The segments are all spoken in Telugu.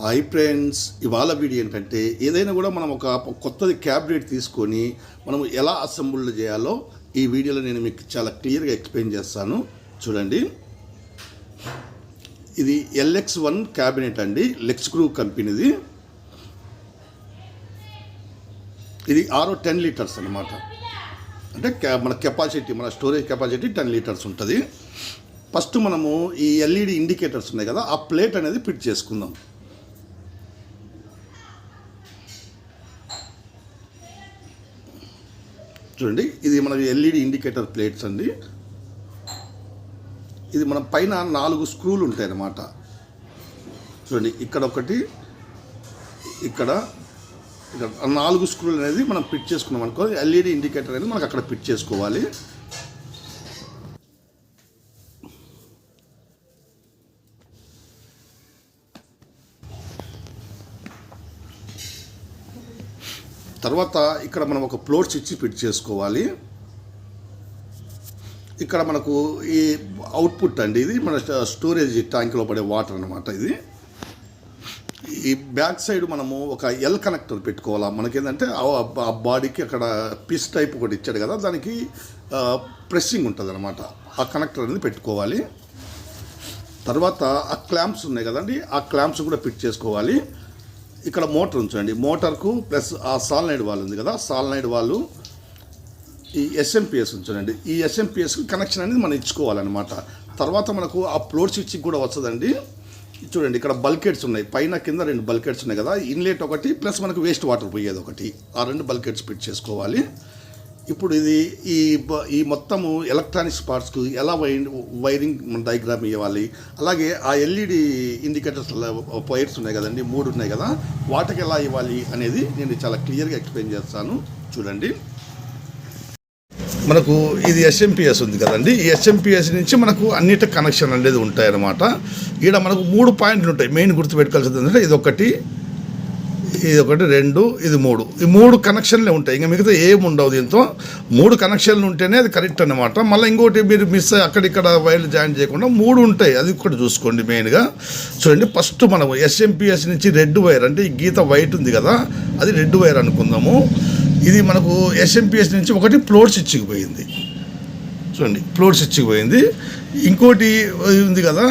హాయ్ ఫ్రెండ్స్ ఇవాళ వీడియో ఏంటంటే ఏదైనా కూడా మనం ఒక కొత్తది క్యాబినెట్ తీసుకొని మనం ఎలా అసెంబుల్ చేయాలో ఈ వీడియోలో నేను మీకు చాలా క్లియర్గా ఎక్స్ప్లెయిన్ చేస్తాను. చూడండి. ఇది ఎల్ఎక్స్ వన్ క్యాబినెట్ అండి లెక్స్ గ్రూ కంపెనీది. ఇది ఆరో టెన్ లీటర్స్ అనమాట అంటే క్యా మన కెపాసిటీ మన స్టోరేజ్ కెపాసిటీ టెన్ లీటర్స్ ఉంటుంది. ఫస్ట్ మనము ఈ ఎల్ఈడి ఇండికేటర్స్ ఉన్నాయి కదా ఆ ప్లేట్ అనేది ఫిట్ చేసుకుందాం. చూడండి. ఇది మన ఎల్ఈడి ఇండికేటర్ ప్లేట్స్ అండి. ఇది మన పైన నాలుగు స్క్రూలు ఉంటాయి అన్నమాట చూడండి ఇక్కడ ఒకటి ఇక్కడ ఇక్కడ నాలుగు స్క్రూలు అనేది మనం ఫిట్ చేసుకున్నాం అనుకో ఎల్ఈడి ఇండికేటర్ అనేది మనకు అక్కడ ఫిట్ చేసుకోవాలి. తర్వాత ఇక్కడ మనం ఒక ప్లోట్స్ ఇచ్చి ఫిట్ చేసుకోవాలి. ఇక్కడ మనకు ఈ అవుట్పుట్ అండి ఇది. మన స్టోరేజ్ ట్యాంక్లో పడే వాటర్ అనమాట ఇది. ఈ బ్యాక్ సైడ్ మనము ఒక ఎల్ కనెక్టర్ పెట్టుకోవాలా? మనకేంటంటే ఆ బాడీకి అక్కడ పిస్ టైప్ ఒకటి ఇచ్చాడు కదా దానికి ప్రెస్సింగ్ ఉంటుంది అనమాట ఆ కనెక్టర్ అనేది పెట్టుకోవాలి. తర్వాత ఆ క్లాంప్స్ ఉన్నాయి కదండి ఆ క్లాంప్స్ కూడా ఫిట్ చేసుకోవాలి. ఇక్కడ మోటార్ ఉంచండి మోటార్కు ప్లస్ ఆ సాల్నైడ్ వాల్ ఉంది కదా. సాల్నైడ్ వాళ్ళు ఈ ఎస్ఎంపిఎస్ ఉంచండి ఈ ఎస్ఎంపిఎస్కి కనెక్షన్ అనేది మనం ఇచ్చుకోవాలన్నమాట. తర్వాత మనకు ఆ ఫ్లోర్ స్విచ్ కూడా వస్తుందండి. చూడండి ఇక్కడ బల్కెట్స్ ఉన్నాయి. పైన కింద రెండు బల్కెట్స్ ఉన్నాయి కదా. ఇన్లెట్ ఒకటి ప్లస్ మనకు వేస్ట్ వాటర్ పోయేది ఒకటి. ఆ రెండు బల్కెట్స్ ఫిట్ చేసుకోవాలి. ఇప్పుడు ఇది ఈ ఈ మొత్తము ఎలక్ట్రానిక్స్ పార్ట్స్కు ఎలా వై వైరింగ్ డయాగ్రామ్ ఇవ్వాలి? అలాగే ఆ ఎల్ఈడి ఇండికేటర్స్ వైర్స్ ఉన్నాయి కదండి మూడు ఉన్నాయి కదా వాటికి ఎలా ఇవ్వాలి అనేది నేను చాలా క్లియర్గా ఎక్స్ప్లెయిన్ చేస్తాను. చూడండి. మనకు ఇది ఎస్ఎంపిఎస్ ఉంది కదండి ఈ ఎస్ఎంపిఎస్ నుంచి మనకు అన్నిటి కనెక్షన్ అనేది ఉంటాయన్నమాట. ఈడ మనకు మూడు పాయింట్లు ఉంటాయి మెయిన్ గుర్తుపెట్టుకోవాల్సింది ఏంటంటే ఇది ఒకటి ఇది ఒకటి రెండు ఇది మూడు. ఈ మూడు కనెక్షన్లే ఉంటాయి. ఇంకా మిగతా ఏమి ఉండవు దీంతో. మూడు కనెక్షన్లు ఉంటేనే అది కరెక్ట్ అనమాట మళ్ళీ ఇంకోటి మీరు మిస్ అక్కడిక్కడ వైర్లు జాయిన్ చేయకుండా మూడు ఉంటాయి. అది కూడా చూసుకోండి మెయిన్గా చూడండి ఫస్ట్ మనము ఎస్ఎంపిఎస్ నుంచి రెడ్ వైర్ అంటే ఈ గీత వైట్ ఉంది కదా అది రెడ్ వైర్ అనుకుందాము. ఇది మనకు ఎస్ఎంపిఎస్ నుంచి ఒకటి ఫ్లోర్స్ ఇచ్చిపోయింది పోయింది. చూడండి ఫ్లోర్స్ ఇచ్చిపోయింది పోయింది. ఇంకోటి ఉంది కదా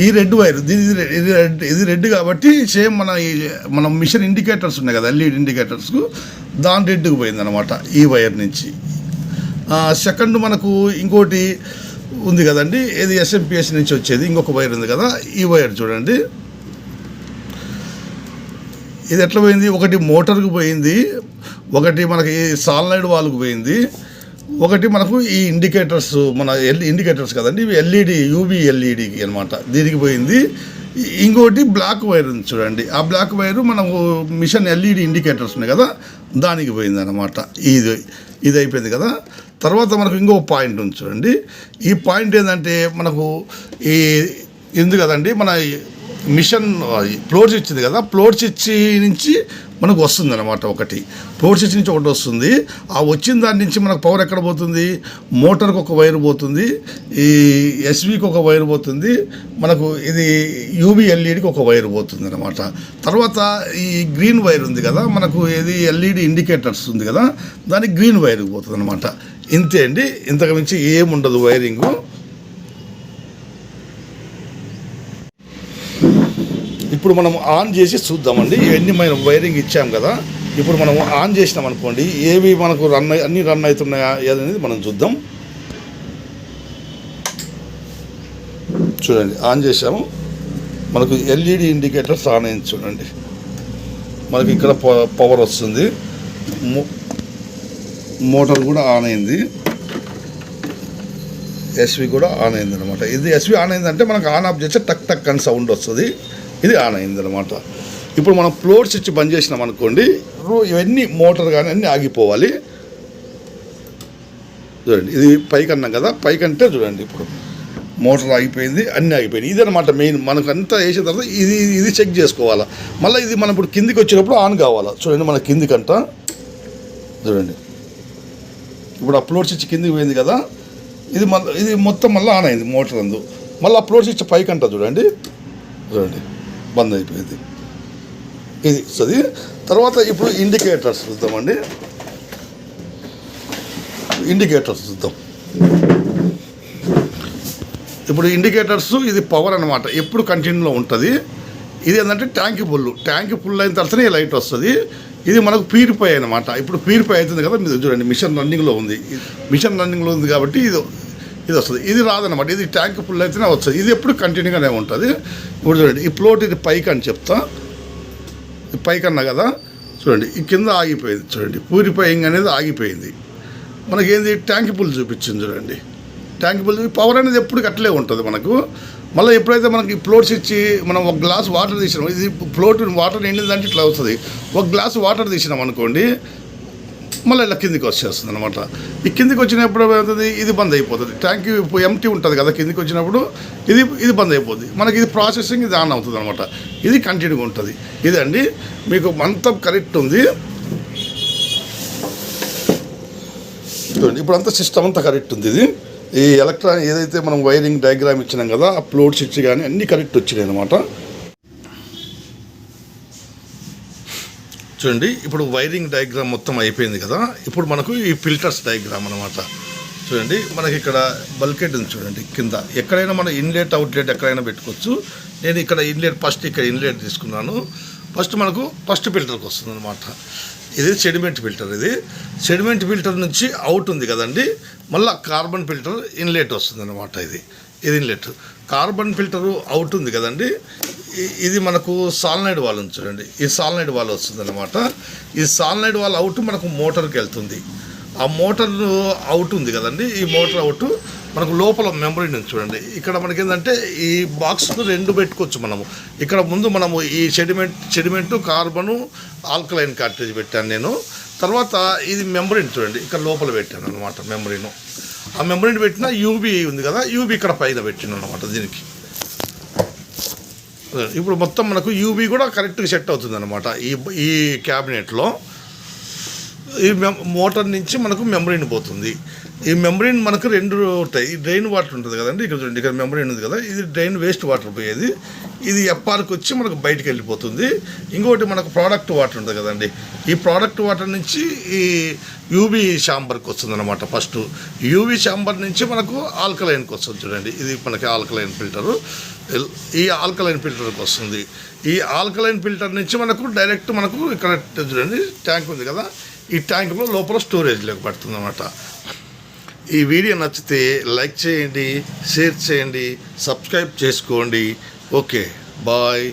ఈ రెడ్ వైర్ ఇది ఇది రెడ్- ఇది రెడ్ కాబట్టి సేమ్ మన ఈ మన మిషన్ ఇండికేటర్స్ ఉన్నాయి కదా ఎల్ఈడి ఇండికేటర్స్కు దాని రెడ్కి పోయిందనమాట ఈ వైర్ నుంచి. సెకండ్ మనకు ఇంకోటి ఉంది కదండి ఇది ఎస్ఎంపిఎస్ నుంచి వచ్చేది ఇంకొక వైర్ ఉంది కదా ఈ వైర్ చూడండి. ఇది ఎట్లా పోయింది? ఒకటి మోటార్కి పోయింది ఒకటి మనకి సాలనైడ్ వాల్కి పోయింది. ఒకటి మనకు ఈ ఇండికేటర్స్ మన ఎల్ ఇండికేటర్స్ కదండి ఇవి ఎల్ఈడి యూబీ ఎల్ఈడికి అనమాట దీనికి పోయింది. ఇంకోటి బ్లాక్ వైర్ ఉంది చూడండి. ఆ బ్లాక్ వైర్ మనకు మిషన్ ఎల్ఈడి ఇండికేటర్స్ ఉన్నాయి కదా దానికి పోయింది అనమాట ఇది ఇది అయిపోయింది కదా. తర్వాత మనకు ఇంకో పాయింట్ ఉంది చూడండి. ఈ పాయింట్ ఏంటంటే మనకు ఈ ఉంది కదండి మన మిషన్ ఫ్లోర్ ఇచ్చింది కదా ఫ్లోర్ ఇచ్చి నుంచి మనకు వస్తుంది అనమాట ఒకటి. ఫ్లోర్ ఇచ్చి నుంచి ఒకటి వస్తుంది. ఆ వచ్చిన దాని నుంచి మనకు పవర్ ఎక్కడ పోతుంది? మోటార్కి ఒక వైర్ పోతుంది. ఈ ఎస్వికి ఒక వైర్ పోతుంది. మనకు ఇది యూబీ ఎల్ఈడికి ఒక వైర్ పోతుంది అనమాట తర్వాత ఈ గ్రీన్ వైర్ ఉంది కదా మనకు ఇది ఎల్ఈడి ఇండికేటర్స్ ఉంది కదా దానికి గ్రీన్ వైర్కి పోతుంది అనమాట ఇంతే అండి. ఇంతకు మించి ఏముండదు వైరింగు ఇప్పుడు మనం ఆన్ చేసి చూద్దామండి. ఇవన్నీ మనం వైరింగ్ ఇచ్చాం కదా. ఇప్పుడు మనం ఆన్ చేసినాం అనుకోండి ఏవి మనకు రన్ అన్ని రన్ అవుతున్నాయా అనేది మనం చూద్దాం. చూడండి ఆన్ చేసాము మనకు ఎల్ఈడి ఇండికేటర్స్ ఆన్ అయింది చూడండి. మనకి ఇక్కడ ప- పవర్ వస్తుంది. మో- మోటార్ కూడా ఆన్ అయింది. ఎస్వి కూడా ఆన్ అయింది అనమాట ఇది ఎస్వి ఆన్ అయిందంటే మనకు ఆన్ ఆఫ్ చేస్తే టక్ టక్ అని సౌండ్ వస్తుంది. ఇది ఆన్ అయింది అనమాట ఇప్పుడు మనం ఫ్లోర్ స్విచ్ బంద్ చేసినాం అనుకోండి రో- ఇవన్నీ మోటార్ కానీ అన్నీ ఆగిపోవాలి. చూడండి ఇది పైకి అన్నాం కదా పైకి అంటే చూడండి ఇప్పుడు మోటార్ ఆగిపోయింది అన్నీ ఆగిపోయింది ఇది మెయిన్ మనకు అంతా వేసిన తర్వాత ఇది ఇది చెక్ చేసుకోవాలా. మళ్ళీ ఇది మనం ఇప్పుడు కిందికి వచ్చినప్పుడు ఆన్ కావాలా. చూడండి మన కిందికంట. చూడండి. ఇప్పుడు అప్లోడ్ స్విచ్ కిందికి పోయింది కదా ఇది మళ్ళీ ఇది మొత్తం మళ్ళీ ఆన్ అయింది మోటార్ అందు. మళ్ళీ అప్లోడ్ స్విచ్ పైకి అంట చూడండి. చూడండి. బంద్ అయిపోయింది ఇది వస్తుంది తర్వాత ఇప్పుడు ఇండికేటర్స్ చూద్దామండి. ఇండికేటర్స్ చూద్దాం. ఇప్పుడు ఇండికేటర్స్ ఇది పవర్ అనమాట ఎప్పుడు కంటిన్యూలో ఉంటుంది. ఇది ఏంటంటే ట్యాంక్ ఫుల్ ట్యాంక్ ఫుల్ అయిన తర్వాతనే లైట్ వస్తుంది. ఇది మనకు ప్యూరిఫై అనమాట ఇప్పుడు ప్యూరిఫై అవుతుంది కదా మీరు చూడండి మిషన్ రన్నింగ్లో ఉంది. మిషన్ రన్నింగ్లో ఉంది కాబట్టి ఇది ఇది వస్తుంది. ఇది రాదనమాట ఇది ట్యాంక్ ఫుల్ అయితేనే వస్తుంది. ఇది ఎప్పుడు కంటిన్యూగానే ఉంటుంది. ఇప్పుడు చూడండి ఈ ప్లోట్ ఇది పైకి అని చెప్తా. ఈ పైకి అన్నా కదా? చూడండి ఈ కింద ఆగిపోయింది. చూడండి ప్యూరిఫైయింగ్ అనేది ఆగిపోయింది. మనకేంది? ట్యాంక్ పుల్ చూపించింది చూడండి. ట్యాంక్ పుల్ పవర్ అనేది ఎప్పుడు అట్లే ఉంటుంది మనకు. మళ్ళీ ఎప్పుడైతే మనకి ఫ్లోట్స్ ఇచ్చి మనం ఒక గ్లాస్ వాటర్ తీసినాం ఇది ఫ్లోట్ వాటర్ నిండిందంటే ఇట్లా వస్తుంది. ఒక గ్లాస్ వాటర్ తీసినాం అనుకోండి మళ్ళీ ఇలా కిందికి వచ్చేస్తుంది అనమాట ఈ కిందికి వచ్చినప్పుడు ఏమవుతుంది? ఇది బంద్ అయిపోతుంది. ట్యాంక్ ఎంటీ ఉంటుంది కదా కిందికి వచ్చినప్పుడు ఇది ఇది బంద్ అయిపోతుంది మనకి ఇది ప్రాసెసింగ్ ఇది ఆన్ అవుతుంది అనమాట ఇది కంటిన్యూగా ఉంటుంది. ఇదండి మీకు మంతం కరెక్ట్ ఉంది. చూడండి ఇప్పుడు అంతా సిస్టమ్ అంతా కరెక్ట్ ఉంది ఇది. ఈ ఎలక్ట్రానిక్ ఏదైతే మనం వైరింగ్ డయాగ్రామ్ ఇచ్చినాం కదా ఆ ప్లోడ్ స్విచ్ కానీ అన్నీ కరెక్ట్ వచ్చినాయి అనమాట చూడండి ఇప్పుడు వైరింగ్ డయాగ్రామ్ మొత్తం అయిపోయింది కదా. ఇప్పుడు మనకు ఈ ఫిల్టర్స్ డయాగ్రామ్ అనమాట చూడండి మనకి ఇక్కడ బల్కెట్ ఉంది చూడండి కింద. ఎక్కడైనా మనం ఇన్లెట్ అవుట్లెట్ ఎక్కడైనా పెట్టుకోవచ్చు. నేను ఇక్కడ ఇన్లెట్ ఫస్ట్ ఇక్కడ ఇన్లెట్ తీసుకున్నాను. ఫస్ట్ మనకు ఫస్ట్ ఫిల్టర్కి వస్తుంది అనమాట ఇది సెడిమెంట్ ఫిల్టర్ ఇది. సెడిమెంట్ ఫిల్టర్ నుంచి అవుట్ ఉంది కదండి. మళ్ళీ కార్బన్ ఫిల్టర్ ఇన్లెట్ వస్తుంది అనమాట ఇది ఇది. ఇన్లెట్ కార్బన్ ఫిల్టరు అవుట్ ఉంది కదండి. ఇది మనకు సాల్నైడ్ వాల్ ఉంది చూడండి. ఈ సాల్నైడ్ వాల్ వస్తుందన్నమాట. ఈ సాల్నైడ్ వాల్ అవుట్ మనకు మోటార్కి వెళ్తుంది. ఆ మోటార్ అవుట్ ఉంది కదండి. ఈ మోటార్ అవుట్ మనకు లోపల మెమరీ నుంచి చూడండి. ఇక్కడ మనకి ఏంటంటే ఈ బాక్స్ రెండు పెట్టుకోవచ్చు మనము. ఇక్కడ ముందు మనము ఈ sediment sediment carbon alkaline cartridge పెట్టాను నేను. తర్వాత ఇది మెమరీని చూడండి. ఇక్కడ లోపల పెట్టాను అనమాట మెమరీను. ఆ మెమరీని పెట్టిన యూబీ ఉంది కదా యూబీ ఇక్కడ పైన పెట్టిన అనమాట దీనికి. ఇప్పుడు మొత్తం మనకు యూబీ కూడా కరెక్ట్గా సెట్ అవుతుంది అనమాట ఈ ఈ క్యాబినెట్లో. ఈ మోటార్ నుంచి మనకు మెమరీన్ పోతుంది. ఈ మెమరీన్ మనకు రెండు ఉంటాయి. డ్రైన్ వాటర్ ఉంటుంది కదండి ఇక్కడ చూడండి ఇక్కడ మెమరీన్ ఉంది కదా ఇది డ్రైన్ వేస్ట్ వాటర్ పోయేది. ఇది ఎప్పార్కి వచ్చి మనకు బయటికి వెళ్ళిపోతుంది. ఇంకోటి మనకు ప్రోడక్ట్ వాటర్ ఉంటుంది కదండి. ఈ ప్రోడక్ట్ వాటర్ నుంచి ఈ యూబీ షాంబర్కి వస్తుంది అనమాట ఫస్ట్ యూబీ షాంబర్ నుంచి మనకు ఆల్కలైన్కి వస్తుంది చూడండి. ఇది మనకి ఆల్కలైన్ ఫిల్టరు ఈ ఆల్కలైన్ ఫిల్టర్కి వస్తుంది. ఈ ఆల్కలైన్ ఫిల్టర్ నుంచి మనకు డైరెక్ట్ మనకు ఇక్కడ చూడండి ట్యాంక్ ఉంది కదా ఈ ట్యాంక్లో లోపల స్టోరేజ్లోకి పడుతుంది అనమాట ఈ వీడియో నచ్చితే లైక్ చేయండి షేర్ చేయండి సబ్స్క్రైబ్ చేసుకోండి. Okay bye.